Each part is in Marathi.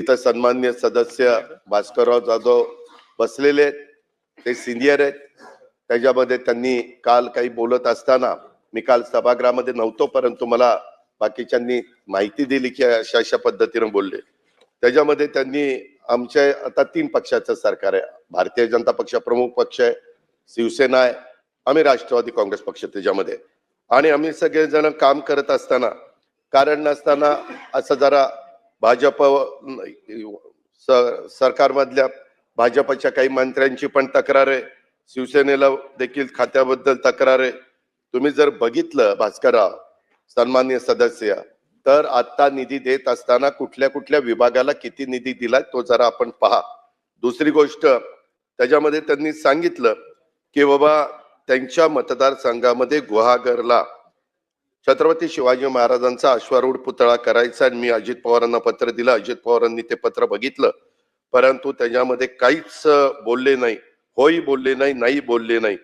इथं सन्मान्य सदस्य भास्करराव जाधव बसलेले आहेत. ते सिनियर आहेत. त्याच्यामध्ये त्यांनी काल काही बोलत असताना मी काल सभागृहामध्ये नव्हतो परंतु मला बाकीच्यांनी माहिती दिली की अशा अशा पद्धतीने बोलले. त्याच्यामध्ये त्यांनी आमच्या आता तीन पक्षाचं सरकार आहे. भारतीय जनता पक्ष प्रमुख पक्ष आहे शिवसेना आहे आम्ही राष्ट्रवादी काँग्रेस पक्ष त्याच्यामध्ये आणि आम्ही सगळेजण काम करत असताना कारण नसताना असं जरा भाजप सरकारमधल्या भाजपच्या काही मंत्र्यांची पण तक्रार आहे. शिवसेनेला देखील खात्याबद्दल तक्रार आहे. तुम्ही जर बघितलं भास्करराव सन्मान्य सदस्य तर आता निधी देत असताना कुठल्या कुठल्या विभागाला किती निधी दिला तो जरा आपण पहा. दुसरी गोष्ट त्याच्यामध्ये त्यांनी सांगितलं की बाबा त्यांच्या मतदारसंघामध्ये गुहागरला छत्रपती शिवाजी महाराजांचा अश्वारूढ पुतळा करायचा आणि मी अजित पवारांना पत्र दिलं. अजित पवारांनी ते पत्र बघितलं. परंतु त्याच्यामध्ये काहीच बोलले नाही. होई बोलले नाही नाही बोलले नाही.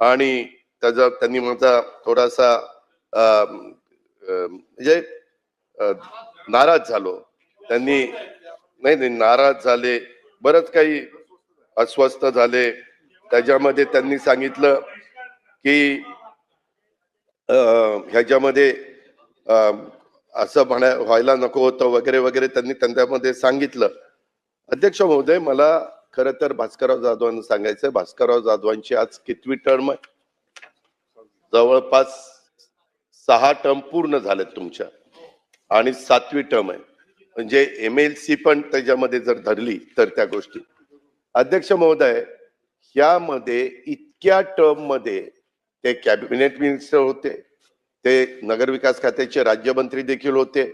आणि त्याचा त्यांनी माझा थोडासा म्हणजे नाराज झालो. त्यांनी नाही नाही नाराज झाले. बरंच काही अस्वस्थ झाले. त्याच्यामध्ये त्यांनी सांगितलं की ह्याच्यामध्ये असं म्हणा व्हायला नको होतं वगैरे वगैरे त्यांनी त्यांच्यामध्ये सांगितलं. अध्यक्ष महोदय मला खरं तर भास्करराव जाधवांना सांगायचं भास्करराव जाधवांची आज कितवी टर्म आहे? जवळपास सहा टर्म पूर्ण झालेत तुमच्या. आणि सातवी टर्म आहे. म्हणजे एम एल सी पण त्याच्यामध्ये जर धरली तर त्या गोष्टी. अध्यक्ष महोदय यामध्ये इतक्या टर्ममध्ये ते कॅबिनेट मिनिस्टर होते ते नगरविकास खात्याचे राज्यमंत्री देखील होते.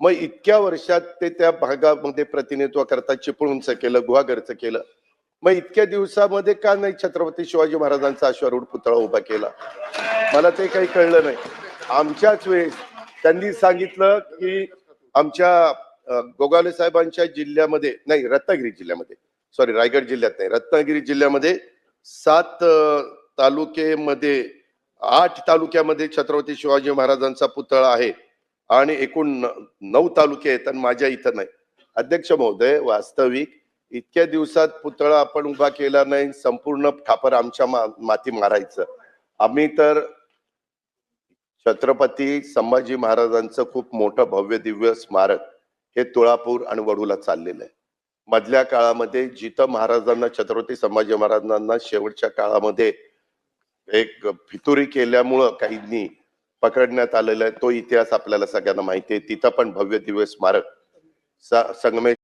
मग इतक्या वर्षात ते त्या भागामध्ये प्रतिनिधित्व करता चिपळूणचं केलं गुहागरचं केलं. मग इतक्या दिवसामध्ये का नाही छत्रपती शिवाजी महाराजांचा अश्वारूढ पुतळा उभा केला? मला ते काही कळलं नाही. आमच्याच वेळेस त्यांनी सांगितलं की आमच्या गोगावले साहेबांच्या जिल्ह्यामध्ये नाही रत्नागिरी जिल्ह्यामध्ये. सॉरी रायगड जिल्ह्यात नाही रत्नागिरी जिल्ह्यामध्ये सात तालुकेमध्ये आठ तालुक्यामध्ये छत्रपती शिवाजी महाराजांचा पुतळा आहे आणि एकूण नऊ तालुके आहेत आणि माझ्या इथं नाही. अध्यक्ष महोदय वास्तविक इतक्या दिवसात पुतळा आपण उभा केला नाही संपूर्ण ठापर आमच्या मा- माती मारायचं. आम्ही तर छत्रपती संभाजी महाराजांचं खूप मोठं भव्य दिव्य स्मारक हे तुळापूर आणि वडूला चाललेलं आहे. मधल्या काळामध्ये जिथं महाराजांना छत्रपती संभाजी महाराजांना शेवटच्या काळामध्ये एक फितुरी केल्यामुळं काहींनी पकडण्यात आलेला आहे. तो इतिहास आपल्याला सगळ्यांना माहिती आहे. तिथं पण भव्य दिव्य स्मारक संगमेश